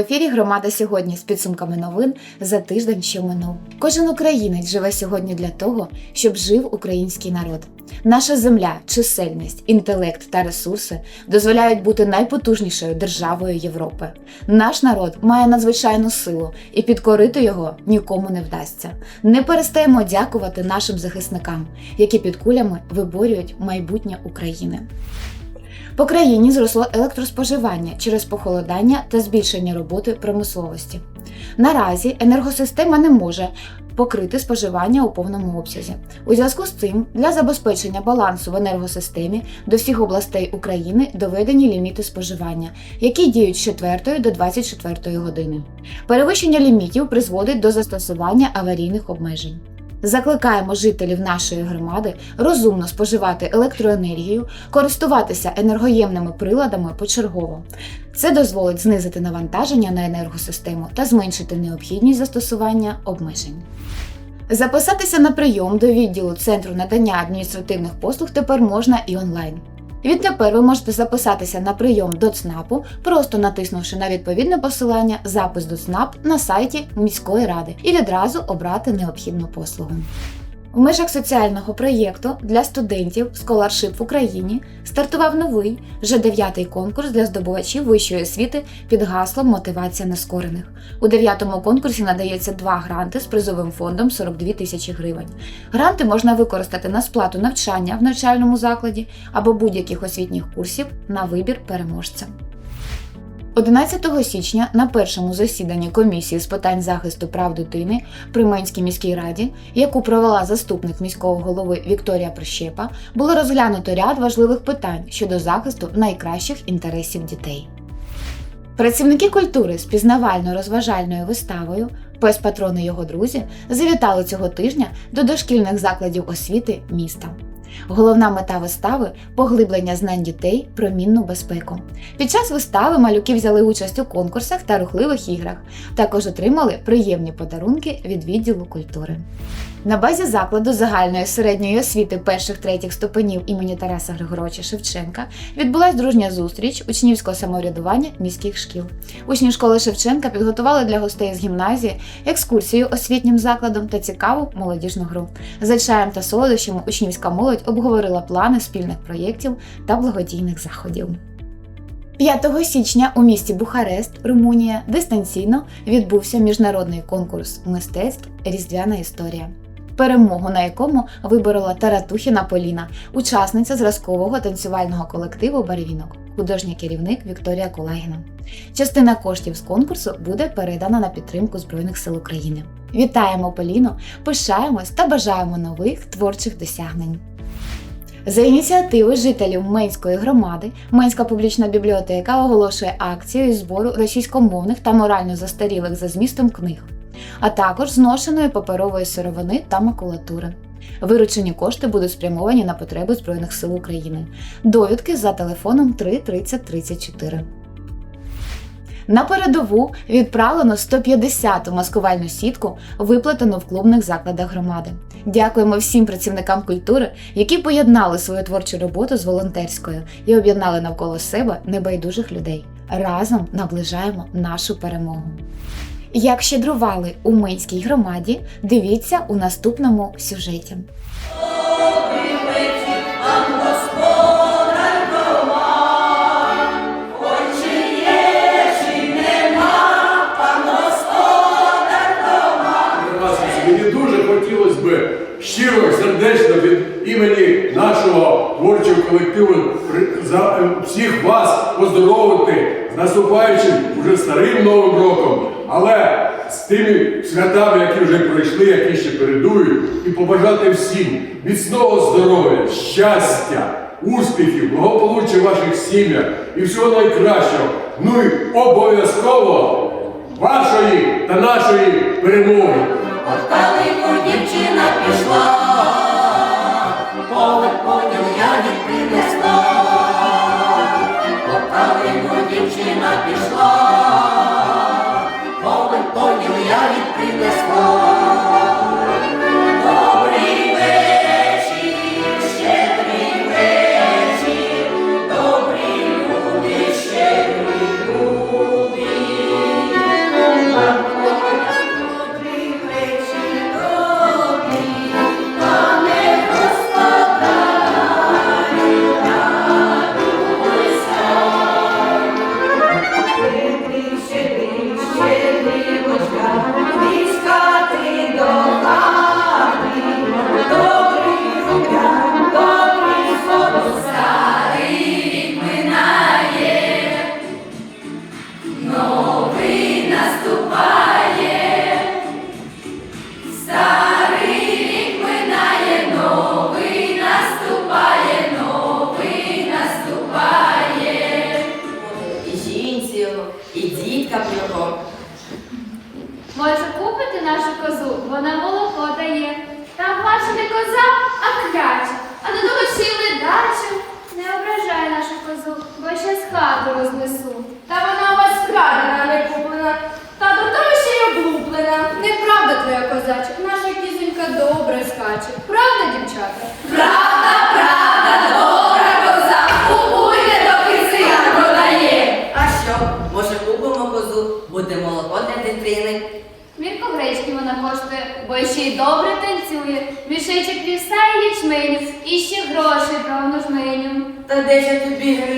ефірі Громада сьогодні з підсумками новин за тиждень, що минув. Кожен українець живе сьогодні для того, щоб жив український народ. Наша земля, чисельність, інтелект та ресурси дозволяють бути найпотужнішою державою Європи. Наш народ має надзвичайну силу, і підкорити його нікому не вдасться. Не перестаємо дякувати нашим захисникам, які під кулями виборюють майбутнє України. По країні зросло електроспоживання через похолодання та збільшення роботи промисловості. Наразі енергосистема не може покрити споживання у повному обсязі. У зв'язку з цим для забезпечення балансу в енергосистемі до всіх областей України доведені ліміти споживання, які діють з 4 до 24 години. Перевищення лімітів призводить до застосування аварійних обмежень. Закликаємо жителів нашої громади розумно споживати електроенергію, користуватися енергоємними приладами почергово. Це дозволить знизити навантаження на енергосистему та зменшити необхідність застосування обмежень. Записатися на прийом до відділу Центру надання адміністративних послуг тепер можна і онлайн. Відтепер ви можете записатися на прийом до ЦНАПу, просто натиснувши на відповідне посилання Запис до ЦНАП на сайті міської ради і відразу обрати необхідну послугу. В межах соціального проєкту для студентів Scholarship в Україні стартував новий вже дев'ятий конкурс для здобувачів вищої освіти під гаслом Мотивація нескорених. У дев'ятому конкурсі надається два гранти з призовим фондом 42 тисячі гривень. Гранти можна використати на сплату навчання в навчальному закладі або будь-яких освітніх курсів на вибір переможця. 11 січня на першому засіданні комісії з питань захисту прав дитини при Менській міській раді, яку провела заступник міського голови Вікторія Прищепа, було розглянуто ряд важливих питань щодо захисту найкращих інтересів дітей. Працівники культури з пізнавально-розважальною виставою Пес патрони його друзі завітали цього тижня до дошкільних закладів освіти міста. Головна мета вистави поглиблення знань дітей про мінну безпеку. Під час вистави малюки взяли участь у конкурсах та рухливих іграх, також отримали приємні подарунки від відділу культури. На базі закладу загальної середньої освіти перших третіх ступенів імені Тараса Григоровича Шевченка відбулась дружня зустріч учнівського самоврядування міських шкіл. Учні школи Шевченка підготували для гостей з гімназії екскурсію освітнім закладом та цікаву молодіжну гру. За чаєм та солодощами учнівська молодь обговорила плани спільних проєктів та благодійних заходів. 5 січня у місті Бухарест, Румунія, дистанційно відбувся міжнародний конкурс мистецтв Різдвяна історія. Перемогу на якому виборола Таратухіна Поліна, учасниця зразкового танцювального колективу Барвінок, художній керівник Вікторія Кулагіна. Частина коштів з конкурсу буде передана на підтримку Збройних сил України. Вітаємо Поліну, пишаємось та бажаємо нових творчих досягнень. За ініціативи жителів Менської громади Менська публічна бібліотека оголошує акцію із збору російськомовних та морально застарілих за змістом книг, а також зношеної паперової сировини та макулатури. Виручені кошти будуть спрямовані на потреби Збройних сил України. Довідки за телефоном 3 30 34. На передову відправлено 150-ту маскувальну сітку, виплатену в клубних закладах громади. Дякуємо всім працівникам культури, які поєднали свою творчу роботу з волонтерською і об'єднали навколо себе небайдужих людей. Разом наближаємо нашу перемогу. Як щедрували у Минській громаді, дивіться у наступному сюжеті. Мені дуже хотілося б щиро, сердечно від імені нашого творчого колективу за е, всіх вас поздоровити з наступаючим уже старим новим роком, але з тими святами, які вже пройшли, які ще передують, і побажати всім міцного здоров'я, щастя, успіхів, благополуччя в ваших сім'ях і всього найкращого. Ну і обов'язково вашої та нашої перемоги. От дівчина пішла, я тобі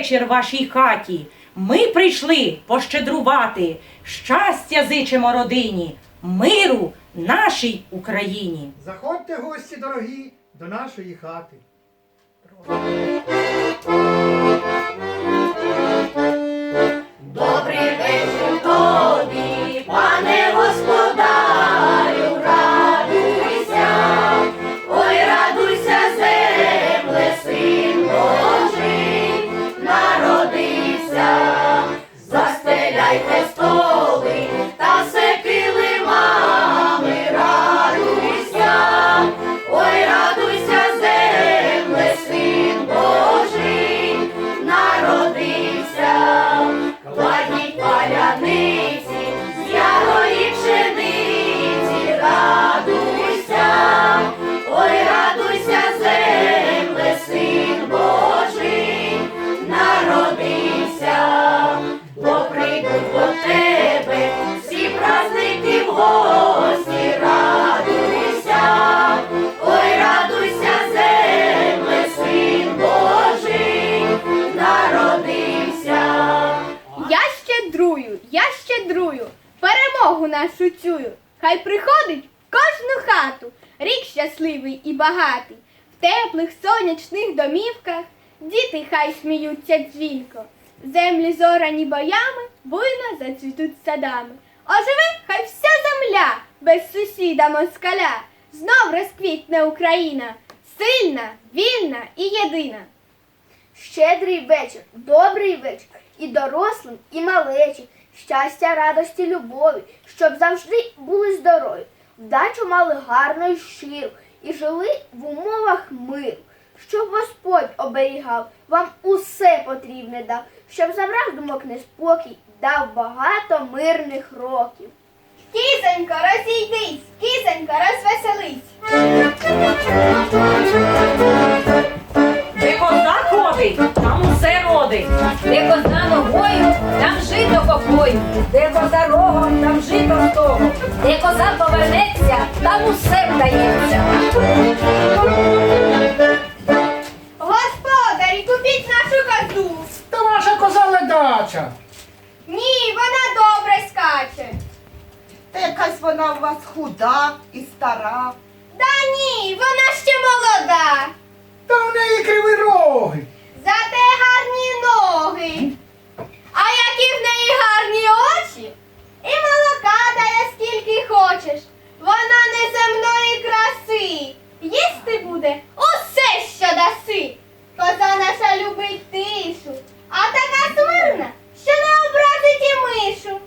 вечір вашій хаті. Ми прийшли пощедрувати. Щастя зичимо родині, миру нашій Україні. Заходьте, гості дорогі, до нашої хати. Діти хай сміються дзвінко. Землі зорані боями, буйно зацвітуть садами. Оживе хай вся земля без сусіда москаля. Знов розквітне Україна, сильна, вільна і єдина. Щедрий вечір, добрий вечір, і дорослим, і малечі, щастя, радості, любові, щоб завжди були здорові, вдачу мали гарну і щиру, і жили в умовах миру, щоб Господь оберігав, вам усе потрібне дав, щоб забрав думок неспокій, дав багато мирних років. Кізонько, розійдись, кізонько, розвеселись. Де коза ходить, там усе родить. Де коза ногою, там жито копою. Де коза рогом, там жито з того. Де коза повернеться, там усе вдається. Коза ледача. Ні, вона добре скаче. Та якась вона у вас худа і стара. Та ні, вона ще молода. Та в неї криві роги. Зате гарні ноги. А які в неї гарні очі. І молока дає скільки хочеш. Вона неземної краси. Їсти буде усе, що даси. Коза наша любить тишу, а така смирна, що не образить і мишу.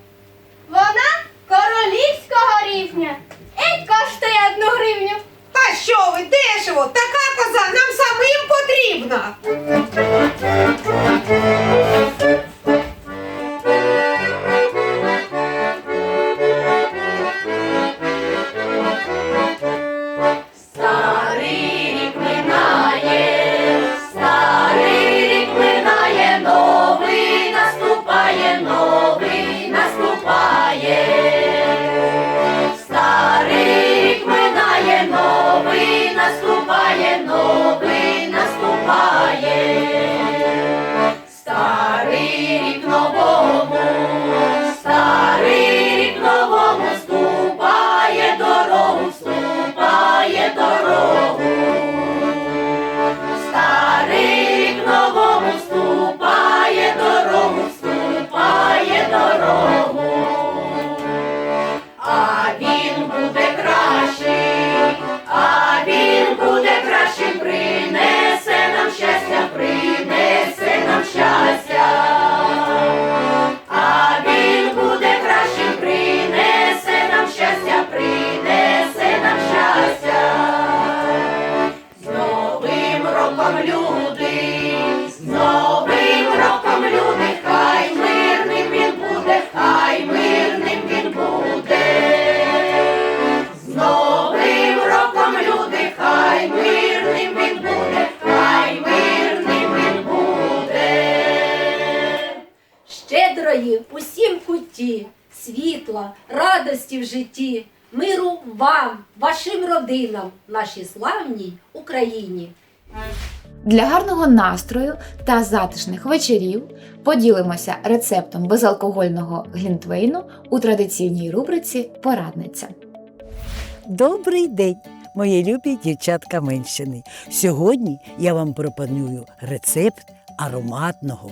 Щедрої усім куті, світла, радості в житті, миру вам, вашим родинам, нашій славній Україні. Для гарного настрою та затишних вечорів поділимося рецептом безалкогольного глінтвейну у традиційній рубриці Порадниця. Добрий день, мої любі дівчатка Менщини. Сьогодні я вам пропоную рецепт ароматного,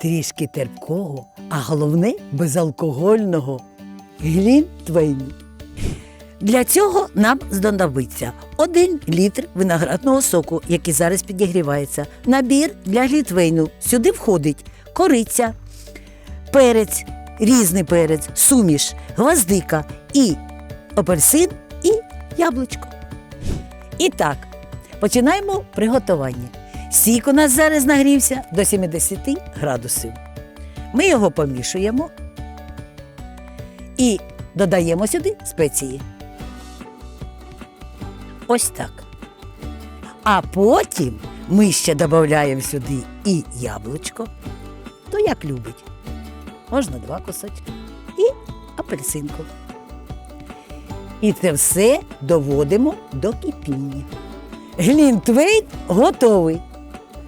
трішки терпкого, а головне безалкогольного глінтвейну. Для цього нам знадобиться 1 літр виноградного соку, який зараз підігрівається, набір для глінтвейну. Сюди входить кориця, перець, різний перець, суміш, гвоздика і апельсин і яблучко. І так, починаємо приготування. Сік у нас зараз нагрівся до 70 градусів. Ми його помішуємо і додаємо сюди спеції. Ось так. А потім ми ще додаємо сюди і яблучко, то як любить. Можна два кусочки і апельсинку. І це все доводимо до кипіння. Глінтвейн готовий.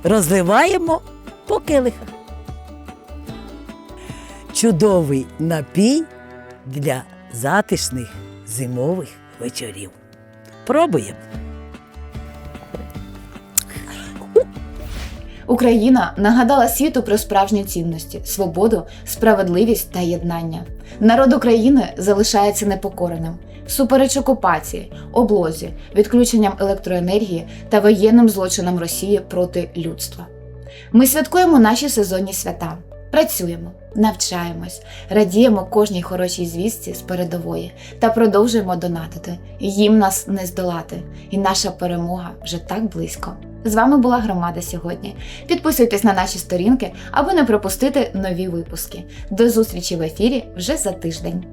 Розливаємо по келихах. Чудовий напій для затишних зимових вечорів. Пробуємо. Україна нагадала світу про справжні цінності, свободу, справедливість та єднання. Народ України залишається непокореним. Супереч окупації, облозі, відключенням електроенергії та воєнним злочинам Росії проти людства. Ми святкуємо наші сезонні свята, працюємо, навчаємось, радіємо кожній хорошій звістці з передової та продовжуємо донатити. Їм нас не здолати, і наша перемога вже так близько. З вами була громада сьогодні. Підписуйтесь на наші сторінки, аби не пропустити нові випуски. До зустрічі в ефірі вже за тиждень.